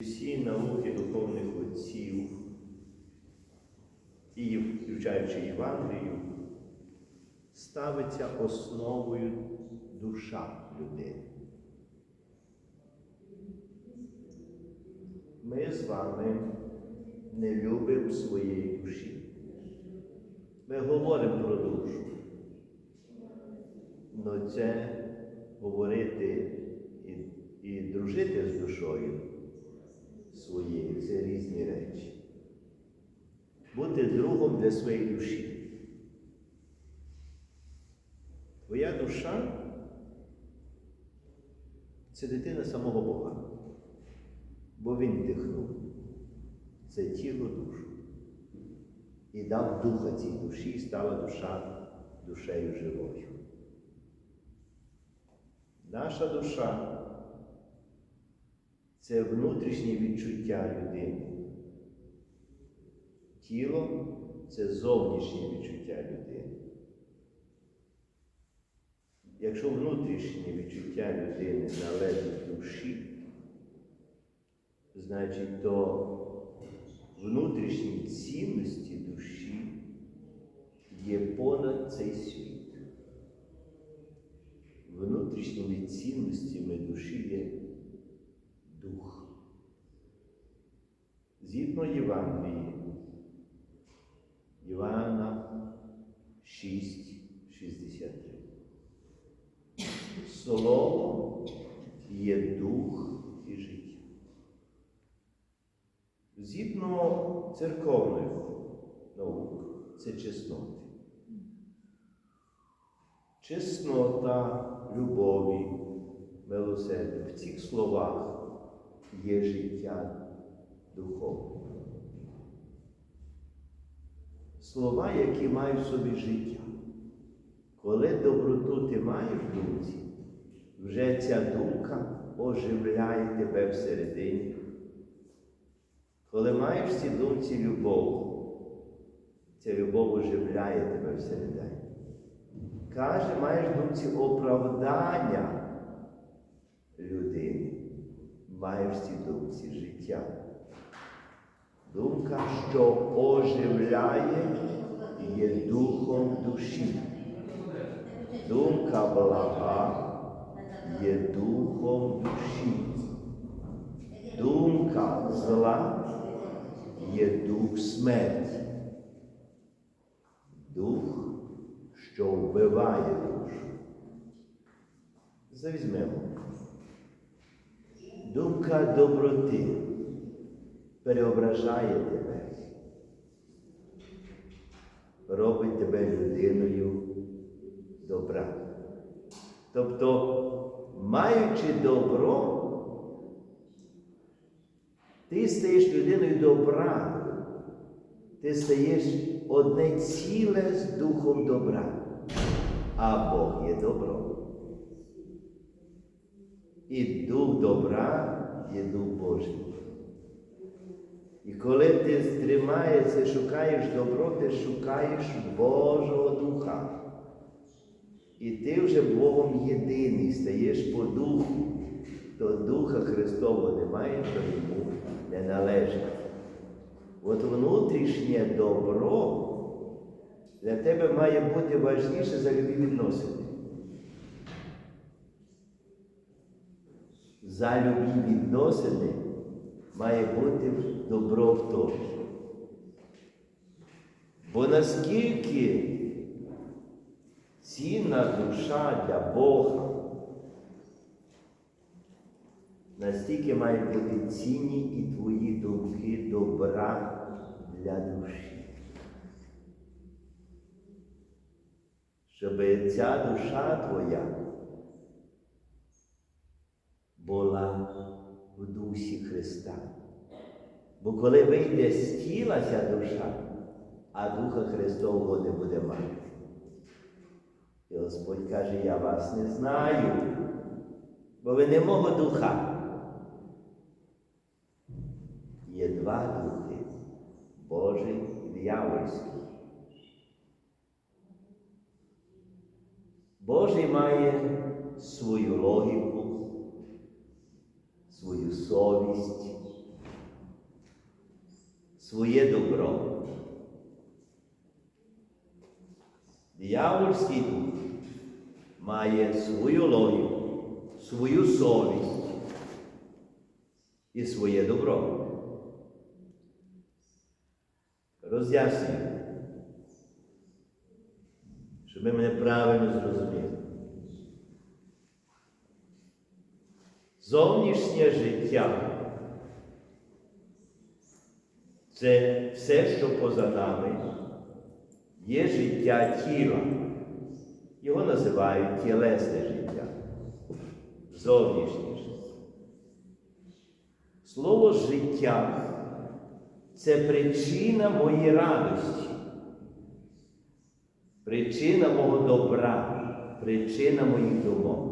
Всі науки духовних отців, і включаючи Євангелію, ставиться основою душа людини. Ми з вами не любимо своєї душі. Ми говоримо про душу. Но це говорити і, і дружити з душою своєю це різні речі. Бути другом для своєї душі. Твоя душа це дитина самого Бога, бо Він вдихнув це тіло душу і дав духа цій душі, і стала душа душею живою. Наша душа це внутрішнє відчуття людини. Тіло це зовнішнє відчуття людини. Якщо внутрішнє відчуття людини належить душі, значить то внутрішні цінності душі є понад цей світ. Внутрішніми цінностями душі є дух. Згідно Євангелії, Івана 6, 63. Слово є дух і життя. Згідно церковних наук, це чесноти. Чеснота любові, милосердя. В цих словах є життя духовне. Слова, які мають в собі життя. Коли доброту ти маєш в думці, вже ця думка оживляє тебе всередині. Коли маєш в цій думці любов, ця любов оживляє тебе всередині. Каже, маєш в думці оправдання людини, маєш в цій думці життя. Думка, що оживляє, є духом душі. Думка блага є духом душі. Думка зла є дух смерті. Дух, що вбиває душу. Завізьмемо. Думка доброти переображає тебе, робить тебе людиною добра. Тобто, маючи добро, ти стаєш людиною добра, ти стаєш одне ціле з духом добра, а Бог є добро. І дух добра є дух Божий. І коли ти стримаєшся, шукаєш добро, ти шукаєш Божого Духа. І ти вже Богом єдиний стаєш по духу, то Духа Христового немає, то йому не належить. От внутрішнє добро для тебе має бути важніше за любі відносини. За любі відносини має бути добро в тому. Бо наскільки цінна душа для Бога, настільки мають бути цінні і твої думки добра для душі. Щоб ця душа твоя була в дусі Христа. Бо коли вийде з тіла ця душа, а Духа Христового не буде мати. І Господь каже, я вас не знаю, бо ви не мого духа. Є два духи Божий і диявольський. Божий має свою логіку, совість, своє добро. Диявольський дух має свою логіку, свою совість і своє добро. Роз'яснюю, щоб ви мене правильно зрозуміли. Зовнішнє життя це все, що поза нами, є життя тіла. Його називають тілесне життя, зовнішнє життя. Слово життя це причина моєї радості, причина мого добра, причина моїх думок.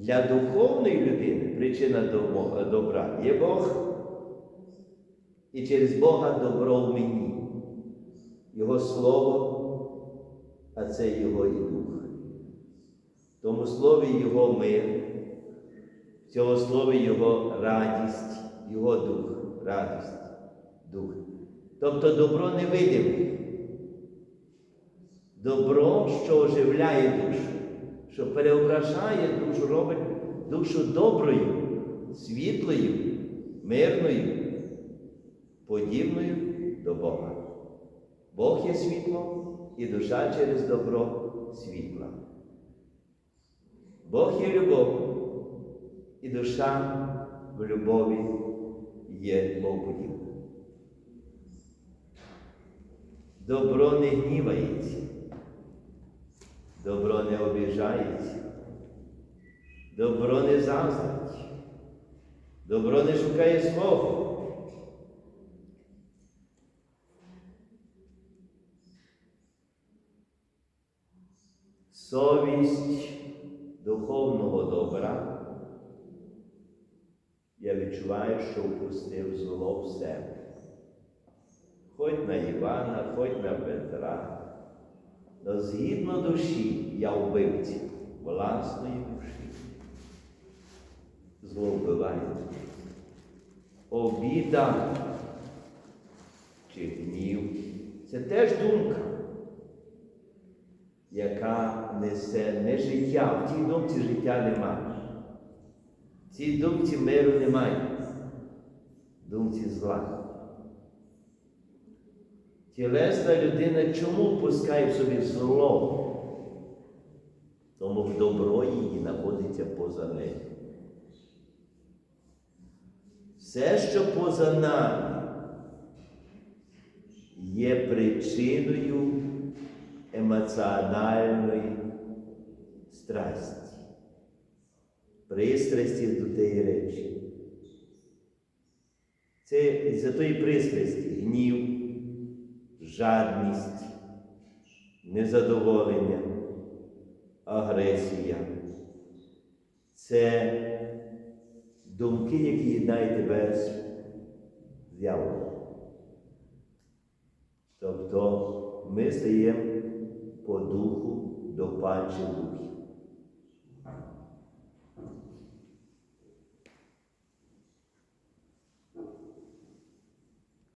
Для духовної людини причина добра є Бог. І через Бога добро в мені. Його Слово, а це Його і Дух. Тому слові Його мир, в цьому слові Його радість, Його дух, радість, дух. Тобто добро невидиме. Добро, що оживляє душу, що переображає душу, робить душу доброю, світлою, мирною, подібною до Бога. Бог є світло і душа через добро світла. Бог є любов, і душа в любові є Богоподібна. Добро не гнівається, добро не обіжається, добро не заздрить, добро не шукає свого. Совість духовного добра. Я відчуваю, що впустив зло в себе. Хоч на Івана, хоч на Петра. Но згідно душі я вбивці власної душі. Зло вбиває. Обіда чи гнів це теж думка яка несе не життя, в тій думці життя немає. В цій думці миру немає, думці зла. Тілесна людина чому пускає в собі зло? Тому в добро її знаходиться поза нею. Все, що поза нами, є причиною емоціональної страсті, пристрасті до тієї речі. Це за тої пристрасті гнів, жадність, незадоволення, агресія. Це думки, які єднають тебе з дьяволом. Тобто ми стаємо по духу до паче духів.